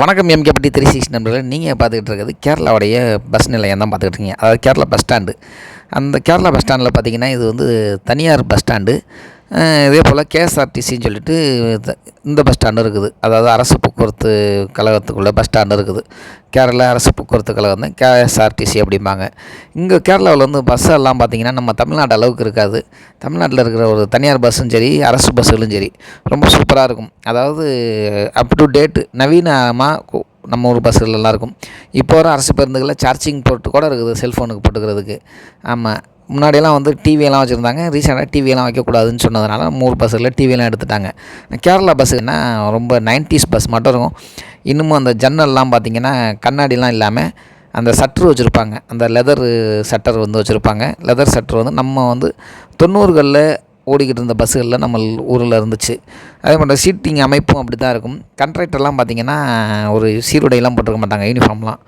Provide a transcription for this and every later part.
வணக்கம் எம்கேபட்டி three six நம்பரில் நீங்கள் பார்த்துக்கிட்டு இருக்கிறது கேரளாவுடைய பஸ் நிலையம் தான் பார்த்துக்கிட்டு இருக்கீங்க. அதாவது கேரளா பஸ் ஸ்டாண்டு அந்த கேரளா பஸ் ஸ்டாண்டில் பார்த்தீங்கன்னா இது வந்து தனியார் பஸ் ஸ்டாண்டு இதே போல் கேஎஸ்ஆர்டிசின்னு சொல்லிட்டு இந்த பஸ் ஸ்டாண்டு இருக்குது. அதாவது அரசு போக்குவரத்து கழகத்துக்குள்ள பஸ் ஸ்டாண்டு இருக்குது. கேரளா அரசு போக்குவரத்து கழகம் தான் கேஎஸ்ஆர்டிசி அப்படிம்பாங்க. இங்கே கேரளாவில் வந்து பஸ் எல்லாம் பார்த்தீங்கன்னா நம்ம தமிழ்நாடு அளவுக்கு இருக்காது. தமிழ்நாட்டில் இருக்கிற ஒரு தனியார் பஸ்ஸும் சரி அரசு பஸ்ஸுகளும் சரி ரொம்ப சூப்பராக இருக்கும். அதாவது அப் டு டேட்டு நவீனமாக நம்ம ஊர் பஸ்ஸுகள் இருக்கும். இப்போ வர அரசு பேருந்துகளில் சார்ஜிங் போட்டு கூட இருக்குது செல்ஃபோனுக்கு போட்டுக்கிறதுக்கு. ஆமாம் முன்னாடியெல்லாம் வந்து டிவியெல்லாம் வச்சுருந்தாங்க. ரீசெண்டாக டிவியெல்லாம் வைக்கக்கூடாதுன்னு சொன்னதுனால மூணு பஸ்ஸில் டிவியெல்லாம் எடுத்துட்டாங்க. கேரளா பஸ்ஸுன்னா ரொம்ப நைன்டிஸ் பஸ் மட்டும் இருக்கும். இன்னமும் அந்த ஜன்னல்லாம் பார்த்தீங்கன்னா கண்ணாடிலாம் இல்லாமல் அந்த சட்ரு வச்சுருப்பாங்க. அந்த லெதர் சட்டர் வந்து வச்சுருப்பாங்க. லெதர் சட்ரு வந்து நம்ம வந்து தொண்ணூறுகளில் ஓடிக்கிட்டு இருந்த பஸ்ஸுகளில் நம்ம ஊரில் இருந்துச்சு. அதே மாதிரி சீட்டிங் அமைப்பும் அப்படி தான் இருக்கும். கண்ட்ராக்டர்லாம் பார்த்திங்கன்னா ஒரு சீருடையெல்லாம் போட்டிருக்க மாட்டாங்க யூனிஃபார்ம்லாம்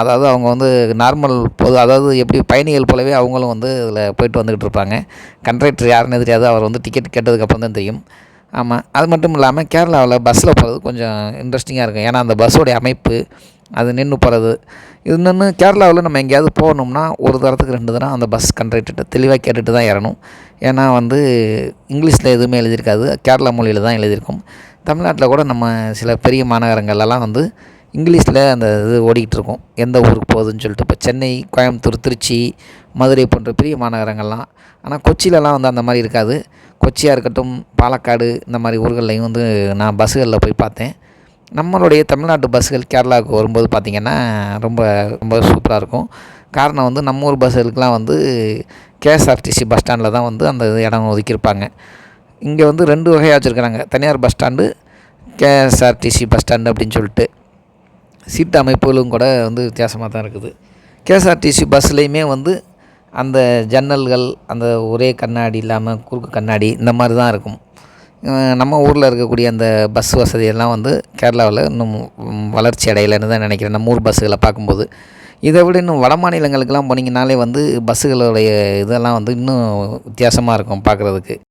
அதாவது அவங்க வந்து நார்மல் பொது அதாவது எப்படி பயணிகள் போலவே அவங்களும் வந்து இதில் போயிட்டு வந்துக்கிட்டு இருப்பாங்க. கண்ட்ராக்டர் யாருன்னு தெரியாது அவர் வந்து டிக்கெட் கேட்டதுக்கப்புறம் தான் தெரியும். ஆமாம் அது மட்டும் இல்லாமல் கேரளாவில் பஸ்ஸில் போகிறது கொஞ்சம் இன்ட்ரெஸ்டிங்காக இருக்கும். ஏன்னா அந்த பஸ்ஸோடைய அமைப்பு அது நின்று போகிறது இது நின்று கேரளாவில் நம்ம எங்கேயாவது போகணும்னா ஒரு தரத்துக்கு ரெண்டு தரம் அந்த பஸ் கண்டக்டர்கிட்ட தெளிவாக கேட்டுட்டு தான் ஏறணும். ஏன்னா வந்து இங்கிலீஷில் எதுவுமே எழுதியிருக்காது. கேரளா மொழியில் தான் எழுதியிருக்கும். தமிழ்நாட்டில் கூட நம்ம சில பெரிய மாநகரங்கள்லாம் வந்து இங்கிலீஷில் அந்த இது ஓடிக்கிட்டு இருக்கும். எந்த ஊருக்கு போகுதுன்னு சொல்லிட்டு இப்போ சென்னை கோயம்புத்தூர் திருச்சி மதுரை போன்ற பெரிய மாநகரங்கள்லாம். ஆனால் கொச்சியிலலாம் வந்து அந்த மாதிரி இருக்காது. கொச்சியாக இருக்கட்டும் பாலக்காடு இந்த மாதிரி ஊர்கள்லையும் வந்து நான் பஸ்ஸுகளில் போய் பார்த்தேன். நம்மளுடைய தமிழ்நாட்டு பஸ்ஸுகள் கேரளாவுக்கு வரும்போது பார்த்திங்கன்னா ரொம்ப ரொம்ப சூப்பராக இருக்கும். காரணம் வந்து நம்ம ஊர் பஸ்ஸுகளுக்கெலாம் வந்து கேஎஸ்ஆர்டிசி பஸ் ஸ்டாண்டில் தான் வந்து அந்த இடம் ஒதுக்கியிருப்பாங்க. இங்கே வந்து ரெண்டு வகையாக வச்சுருக்குறாங்க. தனியார் bus stand KSRTC bus stand அப்படின்னு சொல்லிட்டு சீட்டு அமைப்புகளும் கூட வந்து வித்தியாசமாக தான் இருக்குது. கேஎஸ்ஆர்டிசி பஸ்லேயுமே வந்து அந்த ஜன்னல்கள் அந்த ஒரே கண்ணாடி இல்லாமல் குறுக்கு கண்ணாடி இந்த மாதிரி தான் இருக்கும். நம்ம ஊரில் இருக்கக்கூடிய அந்த பஸ் வசதியெல்லாம் வந்து கேரளாவில் இன்னும் வளர்ச்சி அடையலைன்னு தான் நினைக்கிறேன். நம்ம ஊர் பஸ்ஸுகளை பார்க்கும்போது. இதை விட இன்னும் வட மாநிலங்களுக்கெல்லாம் போனீங்கனாலே வந்து பஸ்ஸுகளுடைய இதெல்லாம் வந்து இன்னும் வித்தியாசமாக இருக்கும் பார்க்குறதுக்கு.